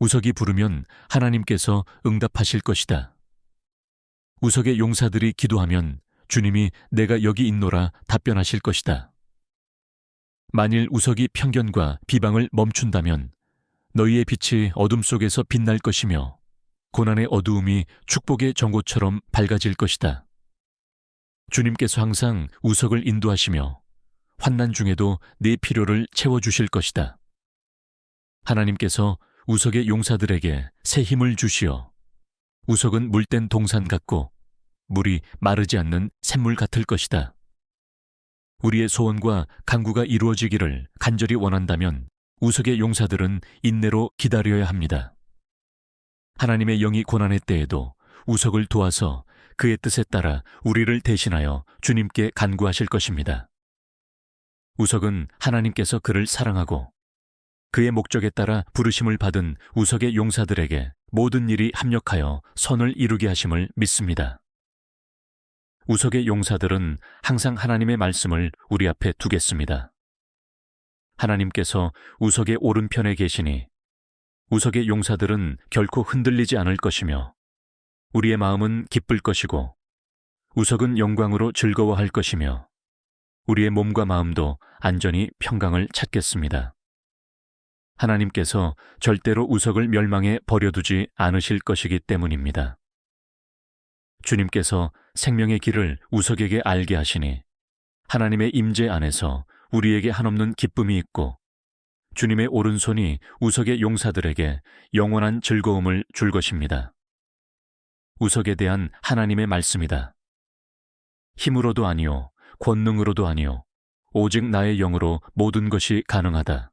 우석이 부르면 하나님께서 응답하실 것이다. 우석의 용사들이 기도하면 주님이 내가 여기 있노라 답변하실 것이다. 만일 우석이 편견과 비방을 멈춘다면 너희의 빛이 어둠 속에서 빛날 것이며 고난의 어두움이 축복의 정고처럼 밝아질 것이다. 주님께서 항상 우석을 인도하시며 환난 중에도 네 필요를 채워 주실 것이다. 하나님께서 우석의 용사들에게 새 힘을 주시어 우석은 물된 동산 같고 물이 마르지 않는 샘물 같을 것이다. 우리의 소원과 강구가 이루어지기를 간절히 원한다면 우석의 용사들은 인내로 기다려야 합니다. 하나님의 영이 고난의 때에도 우석을 도와서 그의 뜻에 따라 우리를 대신하여 주님께 간구하실 것입니다. 우석은 하나님께서 그를 사랑하고 그의 목적에 따라 부르심을 받은 우석의 용사들에게 모든 일이 합력하여 선을 이루게 하심을 믿습니다. 우석의 용사들은 항상 하나님의 말씀을 우리 앞에 두겠습니다. 하나님께서 우석의 오른편에 계시니 우석의 용사들은 결코 흔들리지 않을 것이며 우리의 마음은 기쁠 것이고 우석은 영광으로 즐거워할 것이며 우리의 몸과 마음도 안전히 평강을 찾겠습니다. 하나님께서 절대로 우석을 멸망에 버려두지 않으실 것이기 때문입니다. 주님께서 생명의 길을 우석에게 알게 하시니 하나님의 임재 안에서 우리에게 한없는 기쁨이 있고 주님의 오른손이 우석의 용사들에게 영원한 즐거움을 줄 것입니다. 우석에 대한 하나님의 말씀이다. 힘으로도 아니요, 권능으로도 아니요, 오직 나의 영으로 모든 것이 가능하다.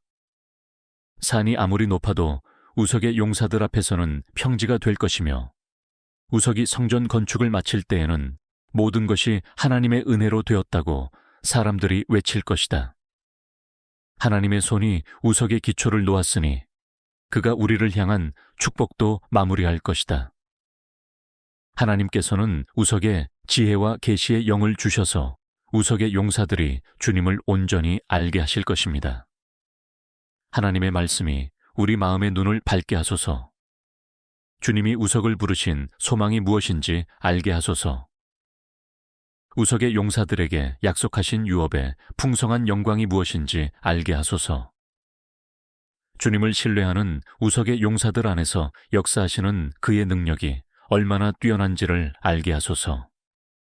산이 아무리 높아도 우석의 용사들 앞에서는 평지가 될 것이며 우석이 성전 건축을 마칠 때에는 모든 것이 하나님의 은혜로 되었다고 사람들이 외칠 것이다. 하나님의 손이 우석의 기초를 놓았으니 그가 우리를 향한 축복도 마무리할 것이다. 하나님께서는 우석에 지혜와 계시의 영을 주셔서 우석의 용사들이 주님을 온전히 알게 하실 것입니다. 하나님의 말씀이 우리 마음의 눈을 밝게 하소서. 주님이 우석을 부르신 소망이 무엇인지 알게 하소서. 우석의 용사들에게 약속하신 유업의 풍성한 영광이 무엇인지 알게 하소서. 주님을 신뢰하는 우석의 용사들 안에서 역사하시는 그의 능력이 얼마나 뛰어난지를 알게 하소서.